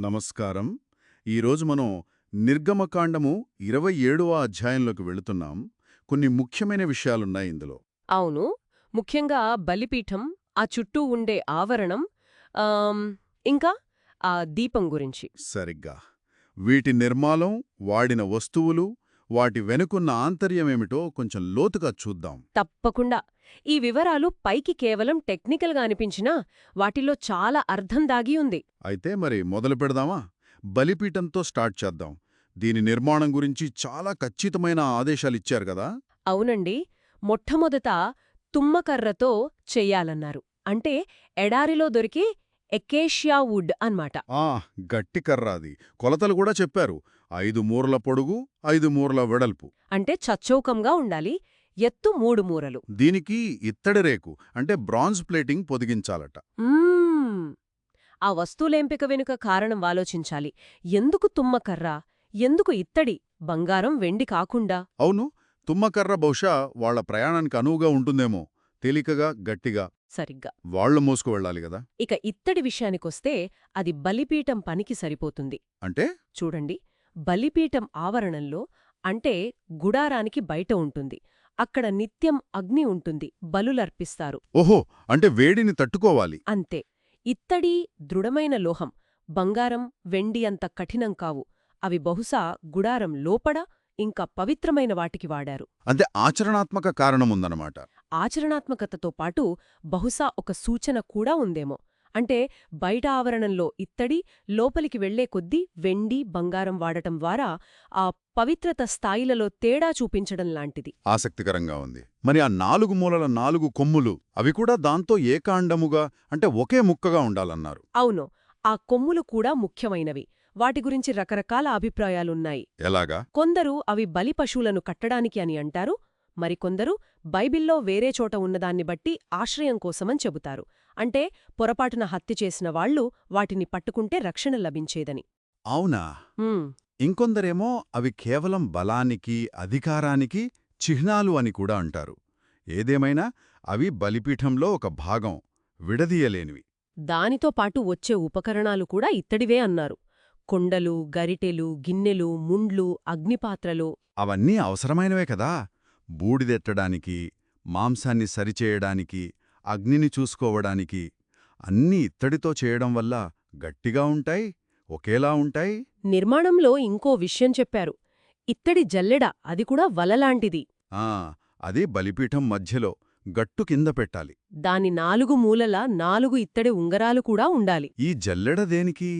నమస్కారం. ఈరోజు మనం నిర్గమకాండము ఇరవై ఏడవ అధ్యాయంలోకి వెళుతున్నాం. కొన్ని ముఖ్యమైన విషయాలున్నాయి ఇందులో. అవును. ముఖ్యంగా బలిపీఠం ఆ చుట్టూ ఉండే ఆవరణం ఇంకా ఆ దీపం గురించి. సరిగ్గా. వీటి నిర్మాణం వాడిన వస్తువులు వాటి వెనుకున్న ఆంతర్యమేమిటో కొంచెం లోతుగా చూద్దాం. తప్పకుండా. ఈ వివరాలు పైకి కేవలం టెక్నికల్గా అనిపించినా వాటిలో చాలా అర్థం దాగి ఉంది. అయితే మరి మొదలు పెడదామా? బలిపీఠంతో స్టార్ట్ చేద్దాం. దీని నిర్మాణం గురించి చాలా ఖచ్చితమైన ఆదేశాలిచ్చారు కదా? అవునండి. మొట్టమొదట తుమ్మకర్రతో చెయ్యాలన్నారు అంటే ఎడారిలో దొరికే ఎకేషియా వుడ్ అన్నమాట. ఆ గట్టి కర్ర అది. కొలతలు కూడా చెప్పారు. ఐదు మూరల పొడుగు ఐదు మూరల వెడల్పు. అంటే చచ్చౌకంగా ఉండాలి. ఎత్తు మూడు మూరలు. దీనికి ఇత్తడి రేకు అంటే బ్రాంజ్ ప్లేటింగ్ పొదిగించాలట. ఆ వస్తువులెంపిక వెనుక కారణం ఆలోచించాలి. ఎందుకు తుమ్మకర్ర? ఎందుకు ఇత్తడి? బంగారం వెండి కాకుండా. అవును తుమ్మకర్ర బహుశా వాళ్ళ ప్రయాణానికి అనువుగా ఉంటుందేమో. తేలికగా గట్టిగా. సరిగ్గా. వాళ్ళు మోసుకు వెళ్ళాలి కదా. ఇక ఇత్తడి విషయానికొస్తే అది బలిపీఠం పనికి సరిపోతుంది. అంటే? చూడండి బలిపీఠం ఆవరణంలో అంటే గుడారానికి బయట ఉంటుంది. అక్కడ నిత్యం అగ్ని ఉంటుంది బలులర్పిస్తారు. ఓహో అంటే వేడిని తట్టుకోవాలి. అంతే. ఇత్తడి దృఢమైన లోహం బంగారం వెండి అంత కఠినం కావు. అవి బహుశా గుడారం లోపడ ఇంకా పవిత్రమైన వాటికి వాడారు. అంటే ఆచరణాత్మక కారణముందన్నమాట ఆచరణాత్మకతతో పాటు బహుశా ఒక సూచన కూడా ఉందేమో. అంటే బయట ఆవరణంలో ఇత్తడి లోపలికి వెళ్ళే కొద్దీ వెండి బంగారం వాడటం ద్వారా ఆ పవిత్రత స్థాయిలలో తేడా చూపించడం లాంటిది. ఆసక్తికరంగా ఉంది. మరి ఆ నాలుగు మూలల నాలుగు కొమ్ములు అవి కూడా దాంతో ఏకాండముగా అంటే ఒకే ముక్కగా ఉండాలన్నారు. అవును. ఆ కొమ్ములు కూడా ముఖ్యమైనవి. వాటి గురించి రకరకాల అభిప్రాయాలున్నాయి. ఎలాగా? కొందరు అవి బలి పశువులను కట్టడానికి అని అంటారు. మరికొందరు బైబిల్లో వేరే చోట ఉన్నదాన్ని బట్టి ఆశ్రయం కోసమని చెబుతారు. అంటే పొరపాటున హత్య చేసిన వాళ్ళు వాటిని పట్టుకుంటే రక్షణ లభించేదని. అవునా? ఇంకొందరేమో అవి కేవలం బలానికి అధికారానికి చిహ్నాలు అని కూడా అంటారు. ఏదేమైనా అవి బలిపీఠంలో ఒక భాగం విడదీయలేనివి. దానితో పాటు వచ్చే ఉపకరణాలు కూడా ఇత్తడివే అన్నారు. కొండలు గరిటెలు గిన్నెలు ముండ్లు అగ్నిపాత్రలు. అవన్నీ అవసరమైనవే కదా. బూడిదెట్టడానికి మాంసాన్ని సరిచేయడానికి అగ్నిని చూసుకోవడానికి అన్నీ ఇత్తడితో చేయడం వల్ల గట్టిగా ఉంటాయి ఒకేలా ఉంటాయి? నిర్మాణంలో ఇంకో విషయం చెప్పారు. ఇత్తడి జల్లెడ అది కూడా వలలాంటిది ఆ అది బలిపీఠం మధ్యలో గట్టు కింద పెట్టాలి. దాని నాలుగు మూలల నాలుగు ఇత్తడి ఉంగరాలు కూడా ఉండాలి. ఈ జల్లెడ దేనికి?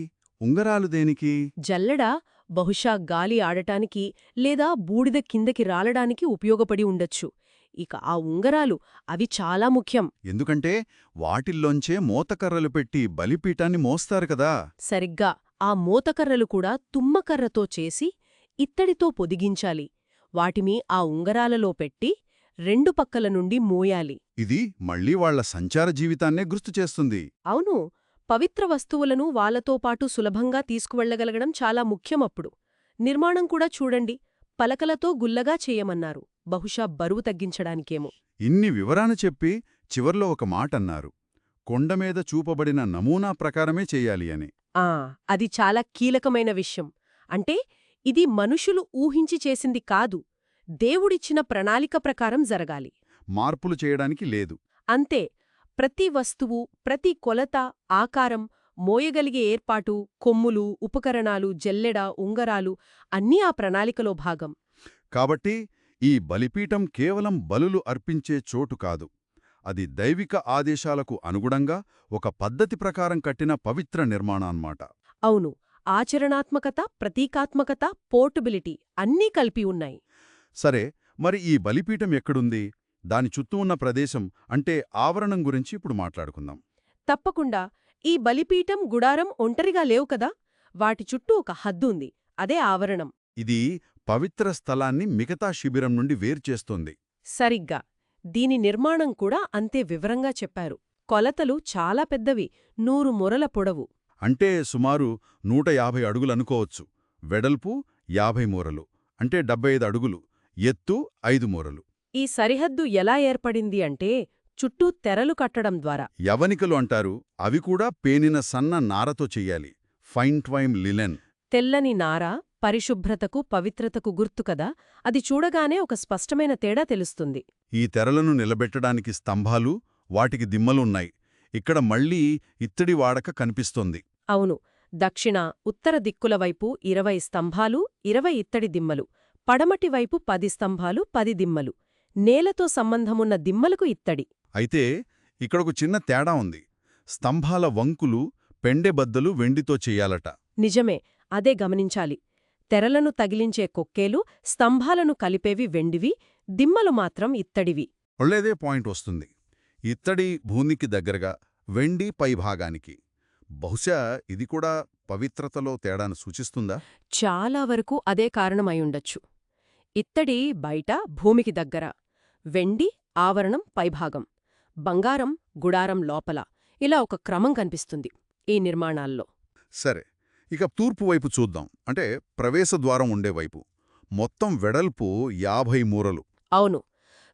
ఉంగరాలు దేనికి? జల్లెడ బహుశా గాలి ఆడటానికి లేదా బూడిద కిందకి రాలడానికి ఉపయోగపడి ఉండొచ్చు. ఇక ఆ ఉంగరాలు అవి చాలా ముఖ్యం. ఎందుకంటే వాటిల్లోంచే మోతకర్రలు పెట్టి బలిపీఠాన్ని మోస్తారు కదా. సరిగ్గా ఆ మోతకర్రలు కూడా తుమ్మకర్రతో చేసి ఇత్తడితో పొదిగించాలి. వాటిమి ఆ ఉంగరాలలో పెట్టి రెండు పక్కల నుండి మోయాలి. ఇది మళ్ళీ వాళ్ళ సంచార జీవితాన్నే గుర్తు చేస్తుంది. అవును పవిత్ర వస్తువులను వాళ్ళతో పాటు సులభంగా తీసుకువెళ్ళగలగడం చాలా ముఖ్యమప్పుడు నిర్మాణం కూడా చూడండి పలకలతో గుల్లగా చేయమన్నారు. బహుశా బరువు తగ్గించడానికేమో. ఇన్ని వివరాన చెప్పి చివర్లో ఒక మాటన్నారు. కొండమీద చూపబడిన నమూనా ప్రకారమే చెయ్యాలి అని. ఆ అది చాలా కీలకమైన విషయం. అంటే ఇది మనుషులు ఊహించి చేసింది కాదు. దేవుడిచ్చిన ప్రణాళిక ప్రకారం జరగాలి. మార్పులు చేయడానికి లేదు. అంతే. ప్రతి వస్తువు ప్రతి కొలత ఆకారం మోయగలిగే ఏర్పాటు కొమ్ములు ఉపకరణాలు జల్లెడ ఉంగరాలు అన్నీ ఆ ప్రణాళికలో భాగం. కాబట్టి ఈ బలిపీఠం కేవలం బలులు అర్పించే చోటు కాదు. అది దైవిక ఆదేశాలకు అనుగుణంగా ఒక పద్ధతి ప్రకారం కట్టిన పవిత్ర నిర్మాణాన్మాట అవును. ఆచరణాత్మకత ప్రతీకాత్మకత పోర్టబిలిటీ అన్నీ కలిపి ఉన్నాయి. సరే మరి ఈ బలిపీఠం ఎక్కడుంది? దాని చుట్టూ ఉన్న ప్రదేశం అంటే ఆవరణం గురించి ఇప్పుడు మాట్లాడుకుందాం. తప్పకుండా. ఈ బలిపీఠం గుడారం ఒంటరిగా లేవు కదా? వాటి చుట్టూ ఒక హద్దుంది అదే ఆవరణం. ఇది పవిత్ర స్థలాన్ని మిగతా శిబిరం నుండి వేర్చేస్తోంది సరిగ్గా. దీని నిర్మాణం కూడా అంతే వివరంగా చెప్పారు. కొలతలు చాలా పెద్దవి నూరు మొరల పొడవు. అంటే సుమారు నూట యాభై అడుగులనుకోవచ్చు వెడల్పు యాభై మూరలు. అంటే డెబ్బై ఐదు అడుగులు. ఎత్తు ఐదు మూరలు. ఈ సరిహద్దు ఎలా ఏర్పడింది అంటే చుట్టూ తెరలు కట్టడం ద్వారా. యవనికలు అంటారు అవి కూడా పేనిన సన్న నారతో చెయ్యాలి. Fine twined linen. తెల్లని నార పరిశుభ్రతకు పవిత్రతకు గుర్తు కదా? అది చూడగానే ఒక స్పష్టమైన తేడా తెలుస్తుంది. ఈ తెరలను నిలబెట్టడానికి స్తంభాలు వాటికి దిమ్మలున్నాయి. ఇక్కడ మళ్ళీ ఇత్తడి వాడక కనిపిస్తోంది. అవును. దక్షిణ ఉత్తర దిక్కుల వైపు ఇరవై స్తంభాలు ఇరవై ఇత్తడి దిమ్మలు. పడమటి వైపు పది స్తంభాలు పది దిమ్మలు. నేలతో సంబంధమున్న దిమ్మలకు ఇత్తడి. అయితే ఇక్కడొక చిన్న తేడా ఉంది. స్తంభాల వంకులు పెండెబద్దలు వెండితో చెయ్యాలట నిజమే. అదే గమనించాలి. తెరలను తగిలించే కొక్కేలు స్తంభాలను కలిపేవి వెండివి దిమ్మలు మాత్రం ఇత్తడివి. ఒళ్ళేదే పాయింట్ వస్తుంది. ఇత్తడి భూమికి దగ్గరగా వెండి పైభాగానికి బహుశా ఇది కూడా పవిత్రతలో తేడాను సూచిస్తుందా? చాలా వరకు అదే కారణమయుండొచ్చు. ఇత్తడి బయట భూమికి దగ్గర. వెండి ఆవరణం పైభాగం బంగారం గుడారం లోపల. ఇలా ఒక క్రమం కనిపిస్తుంది ఈ నిర్మాణాల్లో. సరే. ఇక తూర్పు వైపు చూద్దాం. అంటే ప్రవేశద్వారం ఉండే వైపు. మొత్తం వెడల్పు యాభై మూరలు. అవును.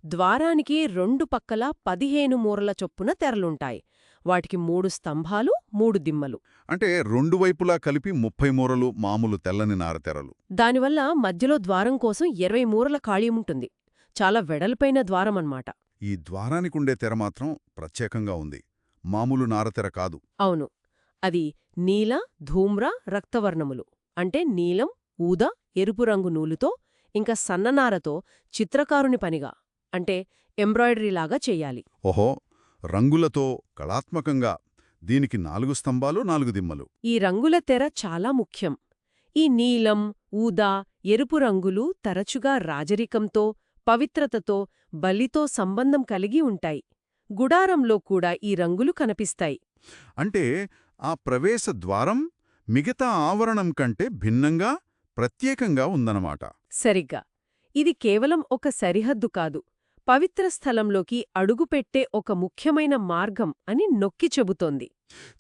ద్వారానికి రెండు పక్కల పదిహేను మూరల చొప్పున తెరలుంటాయి. వాటికి మూడు స్తంభాలు మూడు దిమ్మలు. అంటే రెండు వైపులా కలిపి ముప్పై మూరలు మామూలు తెల్లని నారతెరలు దానివల్ల మధ్యలో ద్వారం కోసం ఇరవై మూరల ఖాళీముంటుంది చాలా వెడల్పైన ద్వారమన్నమాట ఈ ద్వారానికుండే తెర మాత్రం ప్రత్యేకంగా ఉంది. మామూలు నారతెర కాదు. అవును. అది నీల ధూమ్ర రక్తవర్ణములు. అంటే నీలం ఊద ఎరుపు రంగు నూలుతో ఇంకా సన్ననారతో చిత్రకారుని పనిగా అంటే ఎంబ్రాయిడరీలాగా చెయ్యాలి ఓహో రంగులతో కళాత్మకంగా దీనికి నాలుగు స్తంభాలు నాలుగు దిమ్మలు. ఈ రంగుల తెర చాలా ముఖ్యం. ఈ నీలం ఊదా ఎరుపు రంగులు తరచుగా రాజరికంతో పవిత్రతతో బలితో సంబంధం కలిగి ఉంటాయి. గుడారంలో కూడా ఈ రంగులు కనిపిస్తాయి. అంటే ఆ ప్రవేశ ద్వారం మిగతా ఆవరణం కంటే భిన్నంగా ప్రత్యేకంగా ఉందన్నమాట. సరిగ్గా. ఇది కేవలం ఒక సరిహద్దు కాదు. పవిత్ర స్థలంలోకి అడుగుపెట్టే ఒక ముఖ్యమైన మార్గం అని నొక్కి చెబుతోంది.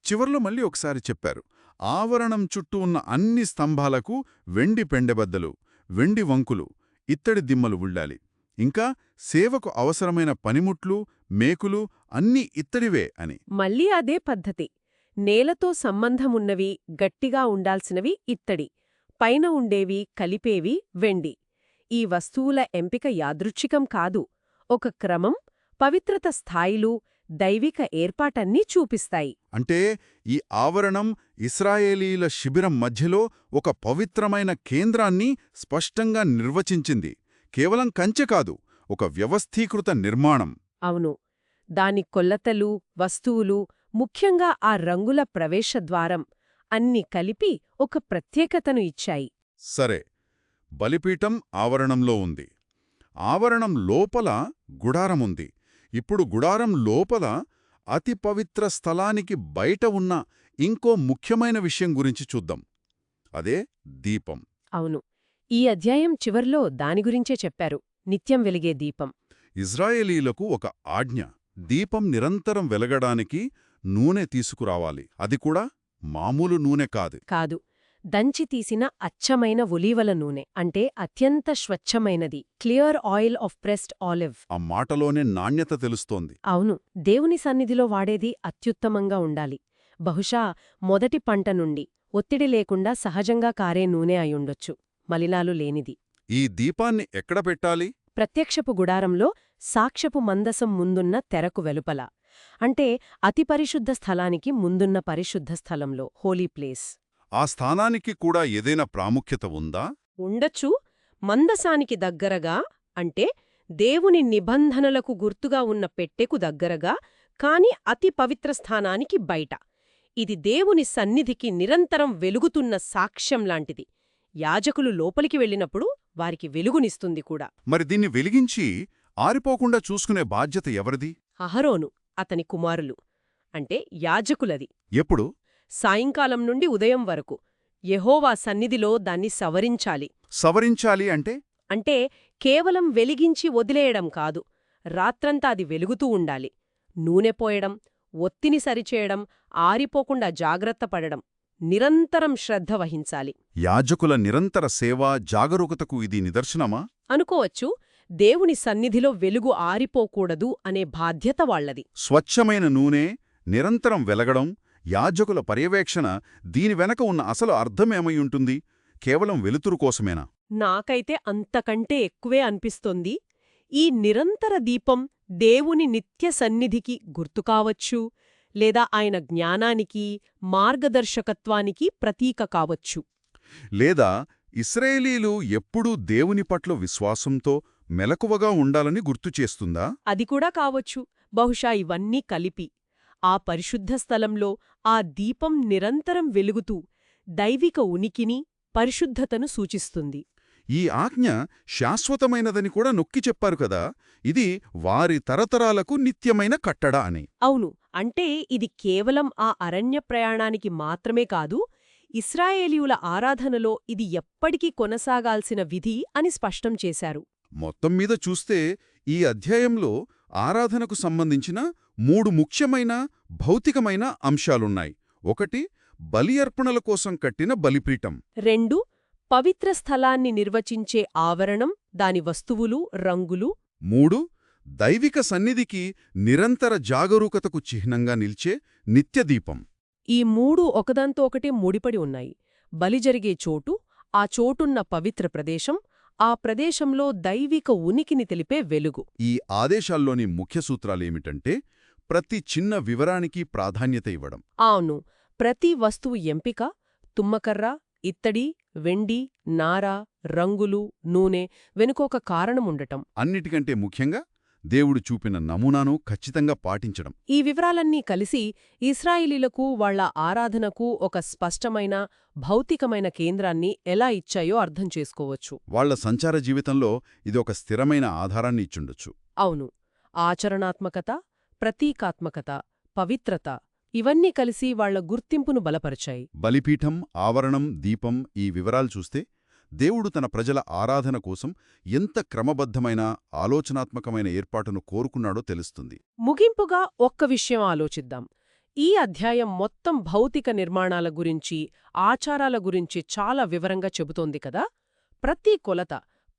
చివర్లో మళ్ళీ ఒకసారి చెప్పారు. ఆవరణం చుట్టూ ఉన్న అన్ని స్తంభాలకు వెండి పెండెబద్దలు వెండి వంకులు ఇత్తడి దిమ్మలు ఉండాలి ఇంకా సేవకు అవసరమైన పనిముట్లు మేకులు అన్నీ ఇత్తడివే అని. మళ్ళీ అదే పద్ధతి. నేలతో సంబంధమున్నవి గట్టిగా ఉండాల్సినవి ఇత్తడి. పైన ఉండేవి కలిపేవి వెండి. ఈ వస్తువుల ఎంపిక యాదృచ్ఛికం కాదు. ఒక క్రమం పవిత్రత స్థాయిలు దైవిక ఏర్పాటన్నీ చూపిస్తాయి. అంటే ఈ ఆవరణం ఇస్రాయేలీల శిబిరం మధ్యలో ఒక పవిత్రమైన కేంద్రాన్ని స్పష్టంగా నిర్వచించింది. కేవలం కంచె కాదు ఒక వ్యవస్థీకృత నిర్మాణం. అవును. దాని కొల్లతలు వస్తువులు ముఖ్యంగా ఆ రంగుల ప్రవేశద్వారం అన్ని కలిపి ఒక ప్రత్యేకతను ఇచ్చాయి. సరే బలిపీఠం ఆవరణంలో ఉంది. ఆవరణం లోపల గుడారముంది ఇప్పుడు గుడారం లోపల అతి పవిత్ర స్థలానికి బయట ఉన్న ఇంకో ముఖ్యమైన విషయం గురించి చూద్దాం. అదే దీపం. అవును. ఈ అధ్యాయం చివర్లో దాని గురించే చెప్పారు. నిత్యం వెలిగే దీపం. ఇజ్రాయేలీలకు ఒక ఆజ్ఞ. దీపం నిరంతరం వెలగడానికి నూనె తీసుకురావాలి. అది కూడా మామూలు నూనె కాదు. కాదు. దంచి తీసిన అచ్చమైన ఒలీవల నూనె అంటే అత్యంత స్వచ్ఛమైనది. Clear oil of pressed olive. ఆ మాటలోనే నాణ్యత తెలుస్తోంది. అవును. దేవుని సన్నిధిలో వాడేది అత్యుత్తమంగా ఉండాలి. బహుశా మొదటి పంట నుండి ఒత్తిడి లేకుండా సహజంగా కారే నూనె అయుండొచ్చు మలినాలు లేనిది. ఈ దీపాన్ని ఎక్కడ పెట్టాలి? ప్రత్యక్షపు గుడారంలో సాక్ష్యపు మందసం ముందున్న తెరకు వెలుపల. అంటే అతి పరిశుద్ధ స్థలానికి ముందున్న పరిశుద్ధ స్థలంలో హోలీ ప్లేస్. ఆ స్థానానికి కూడా ఏదైనా ప్రాముఖ్యత ఉందా? ఉండొచ్చు. మందసానికి దగ్గరగా అంటే దేవుని నిబంధనలకు గుర్తుగా ఉన్న పెట్టెకు దగ్గరగా కాని అతి పవిత్ర స్థానానికి బయట. ఇది దేవుని సన్నిధికి నిరంతరం వెలుగుతున్న సాక్ష్యం లాంటిది. యాజకులు లోపలికి వెళ్ళినప్పుడు వారికి వెలుగునిస్తుంది కూడా. మరి దీన్ని వెలిగించి ఆరిపోకుండా చూసుకునే బాధ్యత ఎవరిది? అహరోను. అతని కుమారులు. అంటే యాజకులది. ఎప్పుడు? సాయంకాలం నుండి ఉదయం వరకు. యెహోవా సన్నిధిలో దాన్ని సవరించాలి. సవరించాలి అంటే? అంటే కేవలం వెలిగించి వదిలేయడం కాదు. రాత్రంతా అది వెలుగుతూ ఉండాలి. నూనె పోయడం ఒత్తిని సరిచేయడం ఆరిపోకుండా జాగ్రత్త పడడం నిరంతరం శ్రద్ధ వహించాలి. యాజకుల నిరంతర సేవ జాగరూకతకు ఇది నిదర్శనమా? అనుకోవచ్చు. దేవుని సన్నిధిలో వెలుగు ఆరిపోకూడదు అనే బాధ్యత వాళ్ళది స్వచ్ఛమైన నూనె నిరంతరం వెలగడం యాజకుల పర్యవేక్షణ దీని వెనక ఉన్న అసలు అర్థమేమై ఉంటుంది కేవలం వెలుతురు కోసమేనా? నాకైతే అంతకంటే ఎక్కువే అనిపిస్తోంది. ఈ నిరంతర దీపం దేవుని నిత్య సన్నిధికి గుర్తు కావచ్చు లేదా ఆయన జ్ఞానానికి మార్గదర్శకత్వానికి ప్రతీక కావచ్చు. లేదా ఇస్రాయేలీలు ఎప్పుడూ దేవుని పట్ల విశ్వాసంతో మెలకువగా ఉండాలని గుర్తుచేస్తుందా అది కూడా కావచ్చు. బహుశా ఇవన్నీ కలిపి. ఆ పరిశుద్ధ స్థలంలో ఆ దీపం నిరంతరం వెలుగుతూ దైవిక ఉనికిని పరిశుద్ధతను సూచిస్తుంది. ఈ ఆజ్ఞ శాశ్వతమైనదని కూడా నొక్కి చెప్పారు కదా. ఇది వారి తరతరాలకు నిత్యమైన కట్టడ అని. అవును. అంటే ఇది కేవలం ఆ అరణ్య ప్రయాణానికి మాత్రమే కాదు ఇస్రాయేలీయుల ఆరాధనలో ఇది ఎప్పటికీ కొనసాగాల్సిన విధి అని స్పష్టం చేశారు. మొత్తం మీద చూస్తే ఈ అధ్యాయంలో ఆరాధనకు సంబంధించిన మూడు ముఖ్యమైన భౌతికమైన అంశాలున్నాయి. ఒకటి బలి అర్పణల కోసం కట్టిన బలిపీఠం. రెండు పవిత్ర స్థలాన్ని నిర్వచించే ఆవరణం దాని వస్తువులు రంగులు. మూడు దైవిక సన్నిధికి నిరంతర జాగరూకతకు చిహ్నంగా నిల్చే నిత్యదీపం ఈ మూడు ఒకదాంతో ఒకటి ముడిపడి ఉన్నాయి. బలి జరిగే చోటు ఆ చోటున్న పవిత్ర ప్రదేశం ఆ ప్రదేశంలో దైవిక ఉనికిని తెలిపే వెలుగు. ఈ ఆదేశాల్లోని ముఖ్య సూత్రాలేమిటంటే ప్రతి చిన్న వివరానికి ప్రాధాన్యత ఇవ్వడం. అవును. ప్రతి వస్తువు ఎంపిక తుమ్మకర్ర ఇత్తడి వెండి నార రంగులు నూనె వెనుకొక కారణముండటం అన్నిటికంటే ముఖ్యంగా దేవుడు చూపిన నమూనాను ఖచ్చితంగా పాటించడం. ఈ వివరాలన్నీ కలిసి ఇస్రాయిలీలకు వాళ్ళ ఆరాధనకు ఒక స్పష్టమైన భౌతికమైన కేంద్రాన్ని ఎలా ఇచ్చాయో అర్థం చేసుకోవచ్చు. వాళ్ళ సంచార జీవితంలో ఇది ఒక స్థిరమైన ఆధారాన్ని ఇచ్చుండొచ్చు. అవును. ఆచరణాత్మకత ప్రతీకాత్మకత పవిత్రత ఇవన్నీ కలిసి వాళ్ళ గుర్తింపును బలపరిచాయి. బలిపీఠం ఆవరణం దీపం ఈ వివరాలు చూస్తే దేవుడు తన ప్రజల ఆరాధన కోసం ఎంత క్రమబద్ధమైన ఆలోచనాత్మకమైన ఏర్పాటును కోరుకున్నాడో తెలుస్తుంది. ముగింపుగా ఒక్క విషయం ఆలోచిద్దాం. ఈ అధ్యాయం మొత్తం భౌతిక నిర్మాణాల గురించి ఆచారాల గురించి చాలా వివరంగా చెబుతోంది కదా? ప్రతి కొలత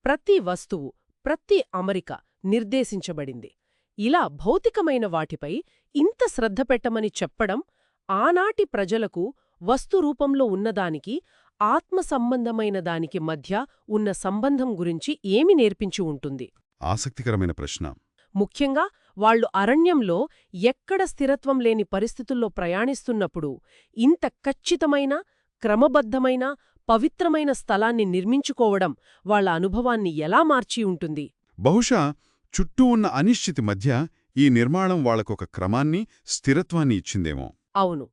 ప్రతి వస్తువు ప్రతి అమరిక నిర్దేశించబడింది. ఇలా భౌతికమైన వాటిపై ఇంత శ్రద్ధ పెట్టమని చెప్పడం ఆనాటి ప్రజలకు వస్తురూపంలో ఉన్నదానికి ఆత్మ సంబంధమైన దానికి మధ్య ఉన్న సంబంధం గురించి ఏమి నేర్పించి ఉంటుంది? ఆసక్తికరమైన ప్రశ్న. ముఖ్యంగా వాళ్ళు అరణ్యంలో ఎక్కడ స్థిరత్వం లేని పరిస్థితుల్లో ప్రయాణిస్తున్నప్పుడు ఇంత ఖచ్చితమైన క్రమబద్ధమైన పవిత్రమైన స్థలాన్ని నిర్మించుకోవడం వాళ్ళ అనుభవాన్ని ఎలా మార్చి ఉంటుంది? బహుశా చుట్టూ ఉన్న అనిశ్చితి మధ్య ఈ నిర్మాణం వాళ్ళకొక క్రమాన్ని స్థిరత్వాన్ని ఇచ్చిందేమో. అవును.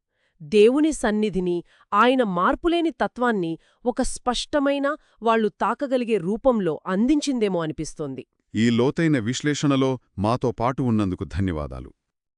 దేవుని సన్నిధిని ఆయన మార్పులేని తత్వాన్ని ఒక స్పష్టమైన వాళ్ళు తాకగలిగే రూపంలో అందించిందేమో అనిపిస్తోంది. ఈ లోతైన విశ్లేషణలో మాతో పాటు ఉన్నందుకు ధన్యవాదాలు.